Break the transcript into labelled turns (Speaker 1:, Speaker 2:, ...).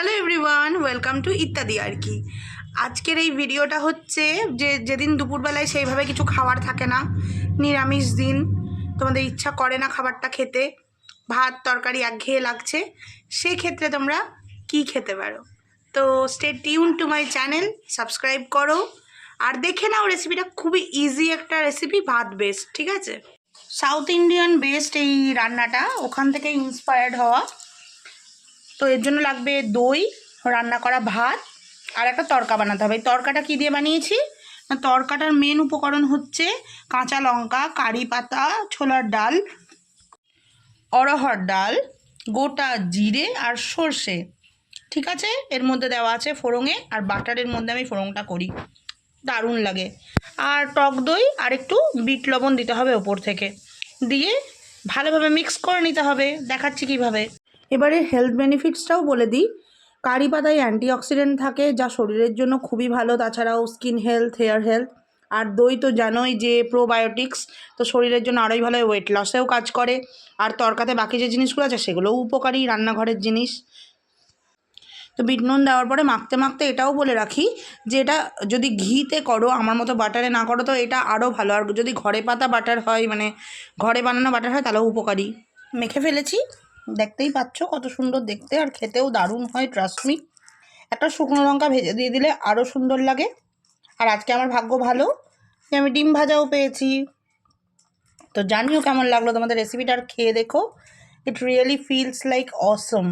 Speaker 1: Hello everyone welcome to ইত্যাদি আর কি। আজকের এই ভিডিওটা হচ্ছে যে যেদিন দুপুরবেলায় সেইভাবে কিছু খাবার থাকে না, নিরামিষ দিন, তোমাদের ইচ্ছা করে না খাবারটা খেতে, ভাত, তরকারি একঘেয়ে লাগছে সেই ক্ষেত্রে তোমরা কি খেতে পারো। তো stay tune to my channel subscribe করো, আর দেখে নাও রেসিপিটা খুবই ইজি একটা রেসিপি ভাত বেস্ট ঠিক আছে? সাউথ ইন্ডিয়ান বেস্ট এই রান্নাটা, ওখান থেকে ইন্সপায়ার্ড হওয়া তো এর জন্য লাগবে দই, রান্না করা ভাত আর একটা তরকা বানাতে হবে। তরকাটা কী দিয়ে বানিয়েছি? তরকাটার মেন উপকরণ হচ্ছে কাঁচা লঙ্কা, কারি পাতা, ছোলার ডাল অরহর ডাল, গোটা জিরে আর সর্ষে। ঠিক আছে? এর মধ্যে দেওয়া আছে ফোড়ঙে আর বাটারের মধ্যে আমি ফোড়ংটা করি। দারুণ লাগে। আর টক দই আর একটু বিট লবণ দিতে হবে ওপর থেকে। দিয়ে ভালোভাবে মিক্স করে নিতে হবে। দেখাচ্ছি কীভাবে। এবারে হেলথ বেনিফিটসটাও বলে দিই। কারি পাতায় অ্যান্টিঅক্সিডেন্ট থাকে, যা শরীরের জন্য খুবই ভালো। তাছাড়াও স্কিন হেলথ হেয়ার হেলথ আর দই তো জানোই যে প্রোবায়োটিক্স তো শরীরের জন্য আরোই ভালো ওয়েট লসেও কাজ করে। আর তরকাতে বাকি যে জিনিসগুলো আছে, সেগুলোও উপকারী, রান্নাঘরের জিনিস। তো বিট নুন দেওয়ার পরে মাখতে মাখতে এটাও বলে রাখি যে এটা যদি ঘিতে করো, আমার মতো বাটারে না করো, তো এটা আরও ভালো। আর যদি ঘরে পাতা বাটার হয় মানে ঘরে বানানো বাটার হয়, তাহলেও উপকারী। মেখে ফেলেছি। দেখতেই পাচ্ছ কত সুন্দর দেখতে, আর খেতেও দারুণ হয় ট্রাস্টমি একটা শুকনো লঙ্কা ভেজে দিয়ে দিলে আরও সুন্দর লাগে। আর আজকে আমার ভাগ্য ভালো যে আমি ডিম ভাজাও পেয়েছি। তো জানিও কেমন লাগল তোমাদের রেসিপিটা আর খেয়ে দেখো। It really feels like awesome